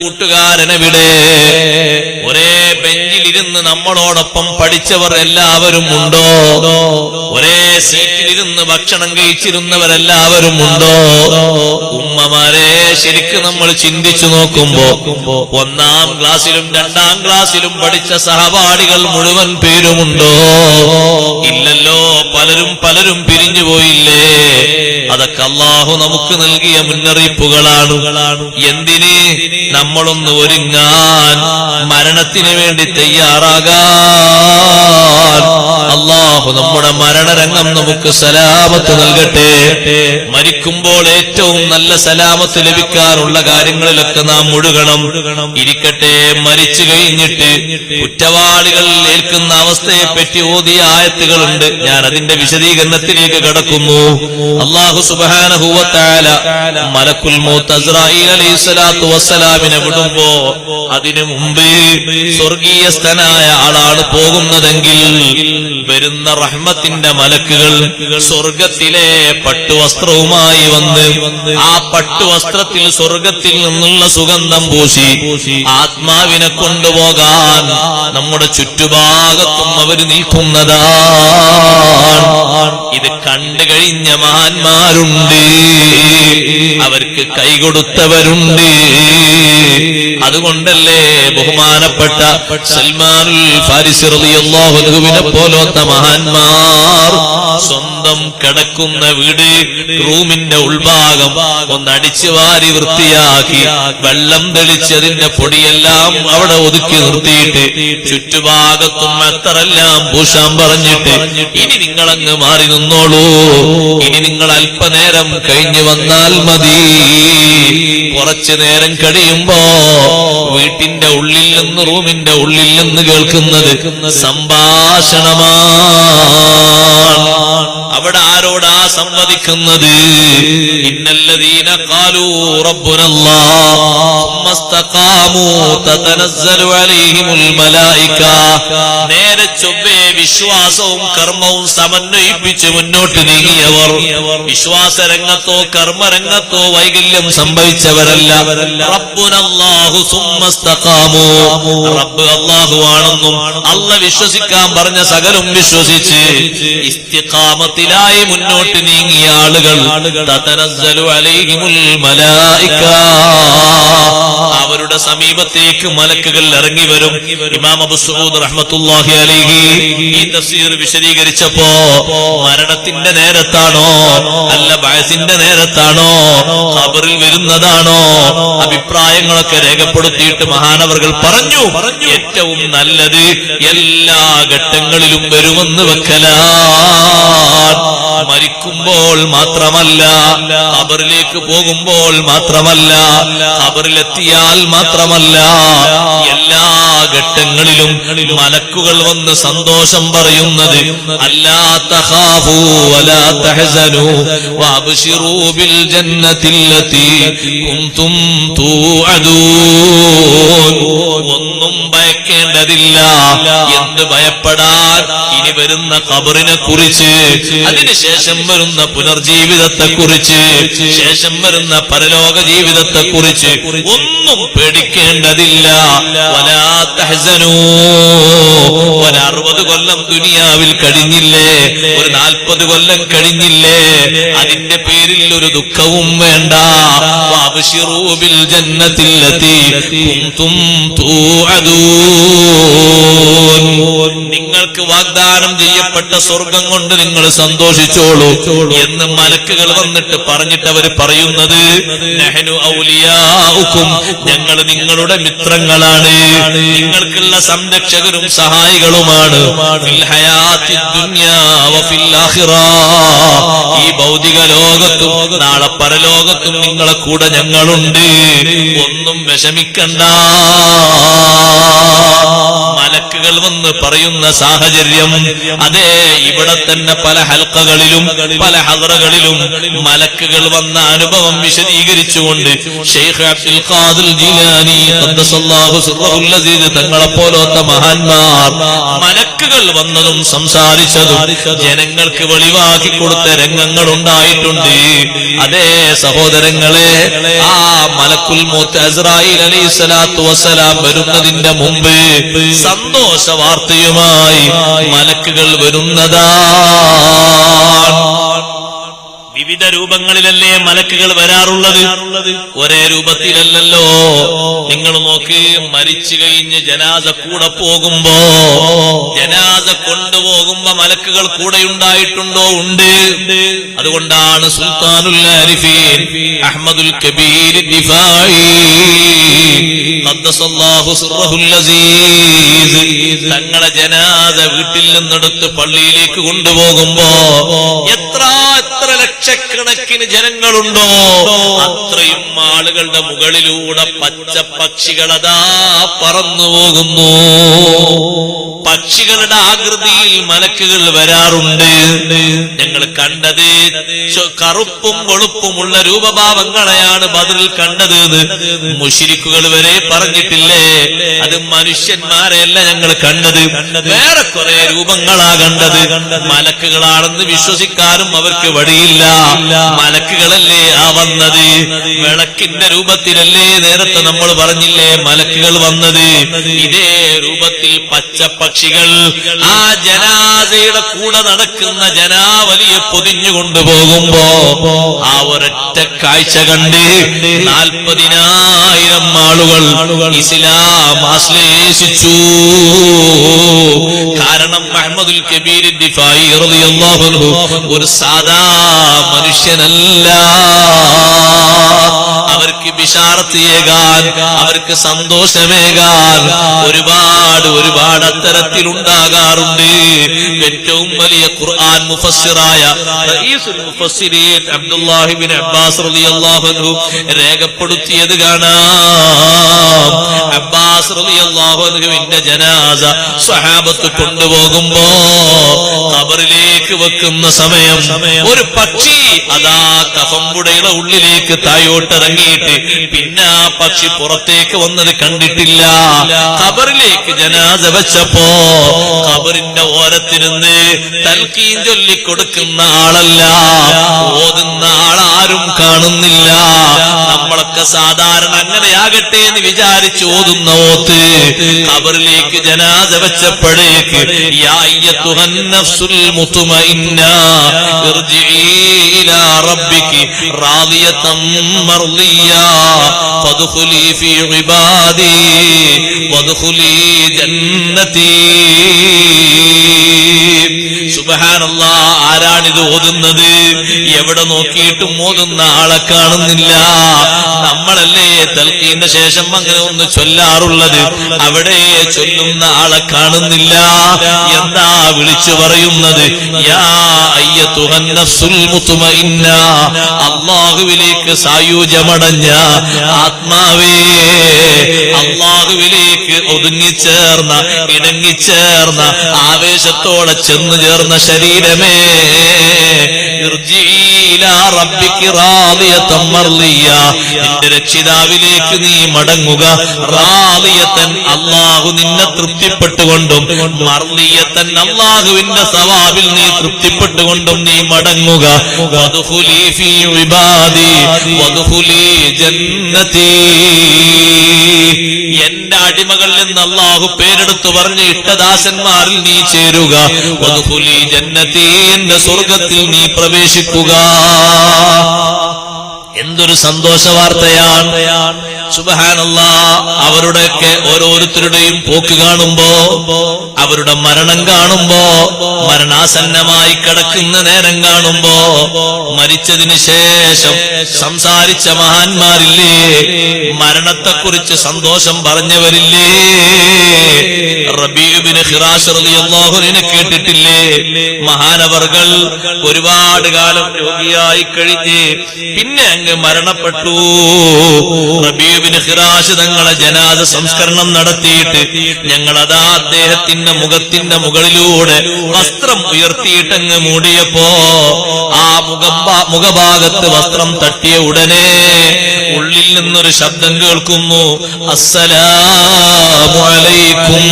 കൂട്ടുകാരനെവിടെ ഒരേ ബെഞ്ചിലിരുന്ന് നമ്മളോടൊപ്പം പഠിച്ചവർ എല്ലാവരും ഉണ്ടോ? ഒരേ സീറ്റിലിരുന്ന് ഭക്ഷണം കഴിച്ചിരുന്നവരെല്ലാവരും ഉണ്ടോ? ഉമ്മമാരെ ശരിക്കും നമ്മൾ ചിന്തിച്ചു നോക്കുമ്പോ ഒന്നാം ക്ലാസ്സിലും രണ്ടാം ക്ലാസ്സിലും പഠിച്ച സഹപാഠികൾ മുഴുവൻ പേരുമുണ്ടോ? ഇല്ലല്ലോ പലരും പലരും പിരിഞ്ഞു പോയില്ലേ? അതൊക്കെ അള്ളാഹു നമുക്ക് നൽകിയ മുന്നറിയിപ്പുകളാണ്. എന്തിന്? നമ്മളൊന്ന് ഒരുങ്ങാൻ മരണത്തിന് വേണ്ടി തയ്യാറാകാൻ. അള്ളാഹു നമ്മുടെ മരണരംഗം നമുക്ക് സലാമത്ത് നൽകട്ടെ. മരിക്കുമ്പോൾ ഏറ്റവും നല്ല സലാമത്ത് ലഭിക്കാനുള്ള കാര്യങ്ങളിലൊക്കെ നാം മുഴുകണം ഇരിക്കട്ടെ മരിച്ചു കഴിഞ്ഞിട്ട് കുറ്റവാളികൾ ഏൽക്കുന്ന അവസ്ഥയെപ്പറ്റി ഓതിയ ആയത്തുകളുണ്ട്. ഞാൻ അതിന്റെ വിശദീകരണത്തിലേക്ക് കടക്കുന്നു. അള്ളാഹു സുബാനഹുവത്താല മലക്കുൽ മൂത്ത് അസ്രായിൽ അലൈഹി സ്വലാത്തു വസ്സലാമിനെ വിടുമ്പോ അതിനു മുമ്പേ സ്വർഗീയസ്ഥനായ ആളാണ് പോകുന്നതെങ്കിൽ വരുന്ന റഹ്മത്തിന്റെ മലക്കുകൾ സ്വർഗത്തിലെ പട്ടുവസ്ത്രവുമായി വന്ന് ആ പട്ടുവസ്ത്രത്തിൽ സ്വർഗത്തിൽ നിന്നുള്ള സുഗന്ധം പൂശി ആത്മാവിനെ കൊണ്ടുപോകാൻ നമ്മുടെ ചുറ്റുഭാഗത്തും അവർ നിൽക്കുന്നതാണ്. ഇത് കണ്ടു കഴിഞ്ഞ മഹാന്മാരുണ്ട് അവർക്ക് കൈകൊടുത്തവരുണ്ട് അതുകൊണ്ടല്ലേ ബഹുമാനപ്പെട്ട സൽമാനുൽ ഫാരിസ് പോലത്തെ മഹാന്മാർ സ്വന്തം കിടക്കുന്ന വീട് റൂമിന്റെ ഉൾഭാഗം ഒന്ന് അടിച്ചു വാരി വൃത്തിയാക്കി വെള്ളം തെളിച്ചതിന്റെ പൊടിയെല്ലാം അവിടെ ഒതുക്കി നിർത്തിയിട്ട് ചുറ്റുഭാഗത്തും എത്രയെല്ലാം ഭൂഷാൻ പറഞ്ഞിട്ട് ഇനി നിങ്ങളങ്ങ് മാറി നിന്നോളൂ. ഇനി നിങ്ങൾ അല്പനേരം കഴിഞ്ഞു വന്നാൽ മതി. കുറച്ചു നേരം കഴിയുമ്പോ വീട്ടിന്റെ ഉള്ളിൽ നിന്ന് റൂമിന്റെ ഉള്ളിൽ നിന്ന് കേൾക്കുന്നത് സംഭാഷണമാണ്. അവിടെ ആരോടാ സംവദിക്കുന്നത് ഇന്നല്ലദീന ഖാലൂ റബ്ബുനല്ലാ മസ്തഖാമു തതനസ്സലു അലൈഹിമുൽ മലായിക. നേരെ ചൊവ്വേ വിശ്വാസവും കർമ്മവും സമന്വയിപ്പിച്ച് മുന്നോട്ട് നീങ്ങിയവർ വിശ്വാസരംഗത്തോ കർമ്മരംഗത്തോ വൈകല്യം സംഭവിച്ചവരല്ല. റബ്ബുനല്ലാഹു സുമ്മസ്തഖാമു. റബ്ബ് അല്ലാഹു ആണെന്നും അല്ല വിശ്വസിക്കാൻ പറഞ്ഞ സകലും വിശ്വസിച്ച് ഇസ്തിഖാമത്തിലായി മുന്നോട്ട് നീങ്ങിയ ആളുകൾ അവരുടെ സമീപത്തേക്ക് മലക്കുകൾ ഇറങ്ങി വരും. ഇമാം അബുസൂദ് റഹ്മത്തുല്ലാഹി അലിഹി ഈ തഫ്സീർ വിശദീകരിച്ചപ്പോ മരണത്തിന്റെ നേരത്താണോ? അല്ല വയസ്സിന്റെ നേരത്താണോ? ഖബറിൽ വരുന്നതാണോ? അഭിപ്രായങ്ങളൊക്കെ രേഖപ്പെടുത്തിയിട്ട് മഹാനവർകൾ പറഞ്ഞു ഏറ്റവും നല്ലത് എല്ലാ ഘട്ടങ്ങളിലും വരുമെന്ന് വെക്കലാൻ മരിക്കുമ്പോൾ മാത്രമല്ല ഖബറിലേക്ക് പോകുമ്പോൾ മാത്രമല്ല ഖബറിലെത്തിയാൽ മാത്രമല്ല എല്ലാ ഘട്ടങ്ങളിലും മലക്കുകൾ വന്ന് സന്തോഷം പറയുന്നത് ഒന്നും ഭയക്കേണ്ടതില്ല. എന്ത് ഭയപ്പെടാൻ? ഇനി വരുന്ന കബറിനെ കുറിച്ച് അതിനുശേഷം വരുന്ന പുനർജീവിതത്തെ കുറിച്ച് ശേഷം വരുന്ന പരലോക ജീവിതത്തെ കുറിച്ച് ഒന്നും പേടിക്കേണ്ടതില്ല. വലാ തഹ്സനൂ അറുപത് കൊല്ലം ദുനിയാവിൽ കഴിഞ്ഞില്ലേ? ഒരു നാൽപ്പത് കൊല്ലം കഴിഞ്ഞില്ലേ? അതിന്റെ പേരിൽ ഒരു ദുഃഖവും വേണ്ട. വഅബ്ശിറൂ ബിൽ ജന്നത്തില്ലത്തി കുൻതും തൂഅദൂൻ. നിങ്ങൾക്ക് വാഗ്ദാനം ചെയ്യപ്പെട്ട സ്വർഗം കൊണ്ട് നിങ്ങൾ സന്തോഷിച്ചോളൂ എന്ന് മലക്കുകൾ വന്നിട്ട് പറഞ്ഞിട്ട് അവർ പറയുന്നത് ഞങ്ങൾ നിങ്ങളുടെ മിത്രങ്ങളാണ്. നിങ്ങൾക്കുള്ള സംരക്ഷകരും സഹായികളുമാണ്. ഈ ഭൗതിക ലോകത്തും നാളെ പരലോകത്തും നിങ്ങളെ കൂടെ ഞങ്ങളുണ്ട്. ഒന്നും വിഷമിക്കണ്ട. മലക്കുകൾ വന്ന് പറയുന്ന സാഹചര്യം. അതേ ഇവിടെ തന്നെ പല ഹൽക്കകളിലും പല ഹദറകളിലും മലക്കുകൾ വന്ന അനുഭവം വിശദീകരിച്ചുകൊണ്ട് ഷെയ്ഖ് അബ്ദുൽ ജീലാനി തങ്ങളെ പോലത്തെ മഹാന്മാർ മലക്കുകൾ വന്നതും സംസാരിച്ചതും ജനങ്ങൾക്ക് വെളിവാക്കി കൊടുത്ത രംഗങ്ങൾ ഉണ്ടായിട്ടുണ്ട് അതേ സഹോദരങ്ങളെ ആ മലക്കുൽ മൂത്ത് അസ്രായിൽ അലൈഹി സ്വലാത്തു വസ്സലാം വരുന്നതിന്റെ മുമ്പ് സന്തോഷ വാർത്തയുമായി മലക്കുകൾ വരുന്നതാണ് വിവിധ രൂപങ്ങളിലല്ലേ മലക്കുകൾ വരാറുള്ളത്? ഒരേ രൂപത്തിലല്ലല്ലോ. നിങ്ങൾ നോക്ക് മരിച്ചു കഴിഞ്ഞ് ജനാസ കൂടെ പോകുമ്പോ ജനാസ കൊണ്ടുപോകുമ്പോ മലക്കുകൾ കൂടെ ഉണ്ടായിട്ടുണ്ടോ? ഉണ്ട്. അതുകൊണ്ടാണ് സുൽത്താനുൽ അഹമ്മദുൽ കബീർ തങ്ങളെ ജനാദ വീട്ടിൽ നിന്നെടുത്ത് പള്ളിയിലേക്ക് കൊണ്ടുപോകുമ്പോ എത്ര ലക്ഷക്കണക്കിന് ജനങ്ങളുണ്ടോ? അത്രയും ആളുകളുടെ മുകളിലൂടെ പച്ച പക്ഷികളതാ പറന്നു പോകുന്നു പക്ഷികളുടെ ആകൃതിയിൽ മലക്കുകൾ വരാറുണ്ട്. ഞങ്ങൾ കണ്ടത് കറുപ്പും വെളുപ്പുമുള്ള രൂപഭാവങ്ങളെയാണ് ബദറിൽ കണ്ടത് മുഷിരിക്കുകൾ വരെ പറഞ്ഞിട്ടില്ലേ? അത് മനുഷ്യന്മാരെയല്ല ഞങ്ങൾ കണ്ടത്. വേറെ കുറെ രൂപങ്ങളാ കണ്ടത്. മലക്കുകളാണെന്ന് വിശ്വസിക്കാനും അവർക്ക് വഴിയില്ല. മലക്കുകളല്ലേ ആ വന്നത്? വിളക്കിന്റെ രൂപത്തിലല്ലേ നേരത്തെ നമ്മൾ പറഞ്ഞില്ലേ മലക്കുകൾ വന്നത്? ഇതേ രൂപത്തിൽ പച്ച പക്ഷികൾ ആ ജനാസയുടെ കൂടെ നടക്കുന്ന ജനാവലിയെ പൊതിഞ്ഞു കൊണ്ടുപോകുമ്പോ ആ ഒരൊറ്റ കാഴ്ച കണ്ട് നാൽപ്പതിനായിരം ആളുകൾ ഇസ്ലാം ആശ്ലേഷിച്ചു. കാരണം മുഹമ്മദുൽ കബീർ ഒരു സാധാ മനുഷ്യനല്ല. അവർക്ക് വിശാർത്തിയേകാൻ അവർക്ക് സന്തോഷമേകാൻ ഒരുപാട് ഒരുപാട് അത്തരത്തിലുണ്ടാകാറുണ്ട്. ഏറ്റവും ഖുർആൻ മുഫസ്സിറായ റഈസുൽ മുഫസ്സിരീൻ അബ്ദുല്ലാഹിബിൻ അബ്ബാസ് റളിയല്ലാഹു അൻഹു രേഖപ്പെടുത്തിയത് കാണാം. അബ്ബാസ് റളിയല്ലാഹു അൻഹുവിന്റെ ജനാസ സ്വഹാബത്ത് കൊണ്ടുപോകുമ്പോ ഖബറിലേക്ക് വെക്കുന്ന സമയം ഒരു പക്ഷി അതാ കഫമ്പുടയുടെ ഉള്ളിലേക്ക് തായോട്ടിറങ്ങിയിട്ട് പിന്നെ ആ പക്ഷി പുറത്തേക്ക് വന്നത് കണ്ടിട്ടില്ല. ഖബറിലേക്ക് ജനാസ വെച്ചപ്പോ ഖബറിന്റെ ഓരത്തിരുന്ന് തൽക്കീൻ ചൊല്ലി കൊടുക്കുന്ന ആളല്ല ഓതുന്ന ആളാരും കാണുന്നില്ല. നമ്മളൊക്കെ സാധാരണ അങ്ങനെയാകട്ടെ എന്ന് വിചാരിച്ച് ഓതുന്ന ഓത്ത് ഖബറിലേക്ക് ജനാദ വെച്ചപ്പോഴേക്ക് യാ സുബ്ഹാനല്ലാ ആരാണിത് ഓതുന്നത്? എവിടെ നോക്കിയിട്ടും ഓതുന്ന ആളെ കാണുന്നില്ല. നമ്മളല്ലേ തൽക്കീന്റെ ശേഷം അങ്ങനെ ഒന്ന് ചൊല്ലാറുള്ളത്? അവിടെ ചൊല്ലുന്ന ആളെ കാണുന്നില്ല. എന്താ വിളിച്ചു പറയുന്നത്? അള്ളാഹുവിലേക്ക് സായുജമടഞ്ഞ ആത്മാവേ. അള്ളാഹുവിലേക്ക് ഒതുങ്ങിച്ചേർന്ന ഇണങ്ങിച്ചേർന്ന ആവേശത്തോടെ ചെന്നു ചേർന്ന ശരീരമേ. റബ്ബികി റാദിയതൻ നിന്റെ രക്ഷിതാവിലേക്ക് നീ മടങ്ങുക. റാലിയത്തൻ അള്ളാഹു നിന്നെ തൃപ്തിപ്പെട്ടുകൊണ്ടും മർലിയത്തൻ അള്ളാഹുവിന്റെ സവാബിൽ നീ തൃപ്തിപ്പെട്ടുകൊണ്ടും നീ മടങ്ങുക. എന്റെ അടിമകളിൽ നിന്ന് അള്ളാഹു പേരെടുത്തു പറഞ്ഞ് ഇട്ടദാസന്മാരിൽ നീ ചേരുക. വദ്ഖുലി ജന്നതി എന്റെ സ്വർഗത്തിൽ നീ പ്രവേശിക്കുക. എന്തൊരു സന്തോഷ വാർത്തയാണ്. സുബഹാനല്ല അവരുടെയൊക്കെ ഓരോരുത്തരുടെയും പോക്ക് കാണുമ്പോ അവരുടെ മരണം കാണുമ്പോ മരണാസന്നമായി കിടക്കുന്ന നേരം കാണുമ്പോ മരിച്ചതിന് ശേഷം സംസാരിച്ച മഹാന്മാരില്ലേ? മരണത്തെക്കുറിച്ച് സന്തോഷം പറഞ്ഞവരില്ലേ? റബീബിന് ഹിറാഷറിയാഹുവിനെ കേട്ടിട്ടില്ലേ? മഹാനവർകൾ ഒരുപാട് കാലം രോഗിയായി കഴിഞ്ഞ് പിന്നെ അങ്ങ് മരണപ്പെട്ടു. റബീബിന് ഹിറാഷ് തങ്ങളെ ജനാദ സംസ്കരണം നടത്തിയിട്ട് ഞങ്ങൾ അതാ അദ്ദേഹത്തിന്റെ മുഖത്തിന്റെ മുകളിലൂടെ വസ്ത്രം ഉയർത്തിയിട്ടങ്ങ് മൂടിയപ്പോ ആ മുഖ മുഖഭാഗത്ത് വസ്ത്രം തട്ടിയ ഉടനെ ഉള്ളിൽ നിന്നൊരു ശബ്ദം കേൾക്കുന്നു. അസ്സലാമു അലൈക്കും.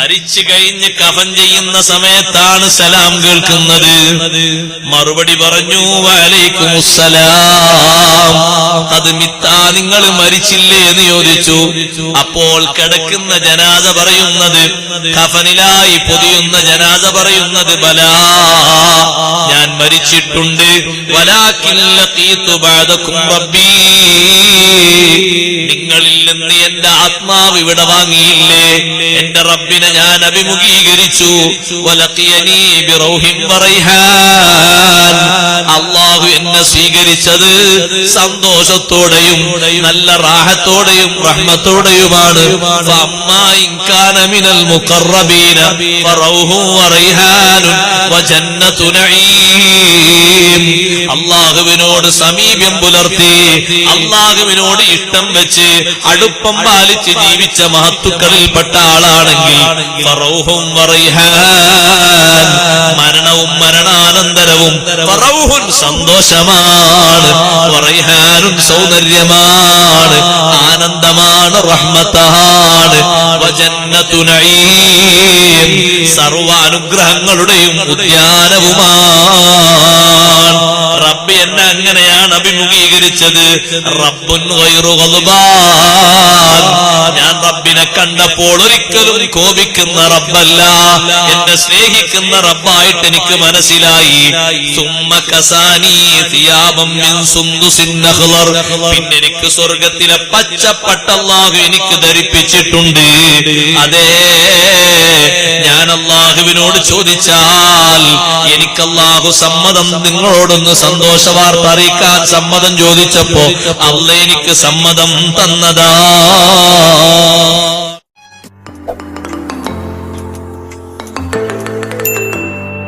മരിച്ചു കഴിഞ്ഞ് കഫൻ ചെയ്യുന്ന സമയത്താണ് സലാം കേൾക്കുന്നത്. മറുപടി പറഞ്ഞു വലൈക്കും സലാം അത് മിത്താ നിങ്ങൾ മരിച്ചില്ലേ എന്ന് ചോദിച്ചു. അപ്പോൾ കിടക്കുന്ന ജനാദ പറയുന്നത് കഫനിലായി പൊതിയുന്ന ജനാദ പറയുന്നത് ബലാ ഞാൻ മരിച്ചിട്ടുണ്ട്. നിങ്ങളിൽ നിന്ന് എന്റെ ആത്മാവ് ഇവിടെ വാങ്ങിയില്ലേ? എന്റെ റബ്ബിനെ ഞാൻ അഭിമുഖീകരിച്ചു. എന്നെ സ്വീകരിച്ചത് സന്തോഷത്തോടെയും നല്ല റാഹത്തോടെയും റഹ്മത്തോടെയുമാണ്. അള്ളാഹുവിനോട് സമീപ്യം പുലർത്തി അള്ളാഹുവിനോട് ഇഷ്ടം വെച്ച് അടുപ്പം പാലിച്ച് ജീവിച്ച മഹത്തുക്കളിൽപ്പെട്ട ആളാണെങ്കിൽ മരണവും മരണാനന്തരവും ഫറൗഹുൻ പറയാനും സൗന്ദര്യമാണ്. ആനന്ദമാണ് റഹ്മത്താണ്. സർവ അനുഗ്രഹങ്ങളുടെയും ഉദ്യാനവുമാണ്. എന്നെ അങ്ങനെയാണ് അഭിമുഖീകരിച്ചത്. റബ്ബുൻ ഞാൻ റബ്ബിനെ കണ്ടപ്പോൾ ഒരിക്കലും കോപിക്കുന്ന റബ്ബല്ല. എന്നെ സ്നേഹിക്കുന്ന റബ്ബായിട്ട് എനിക്ക് മനസ്സിലായി. പിന്നെ എനിക്ക് സ്വർഗത്തിലെ പച്ചപ്പട്ടല്ലാഹു എനിക്ക് ധരിപ്പിച്ചിട്ടുണ്ട്. അതേ ഞാൻ അള്ളാഹുവിനോട് ചോദിച്ചാൽ എനിക്ക് അള്ളാഹു സമ്മതം നിങ്ങളോടൊന്ന് സന്തോഷ വാർത്ത അറിയിക്കാൻ സമ്മതം ചോദിച്ചപ്പോ അല്ല എനിക്ക് സമ്മതം തന്നതാ.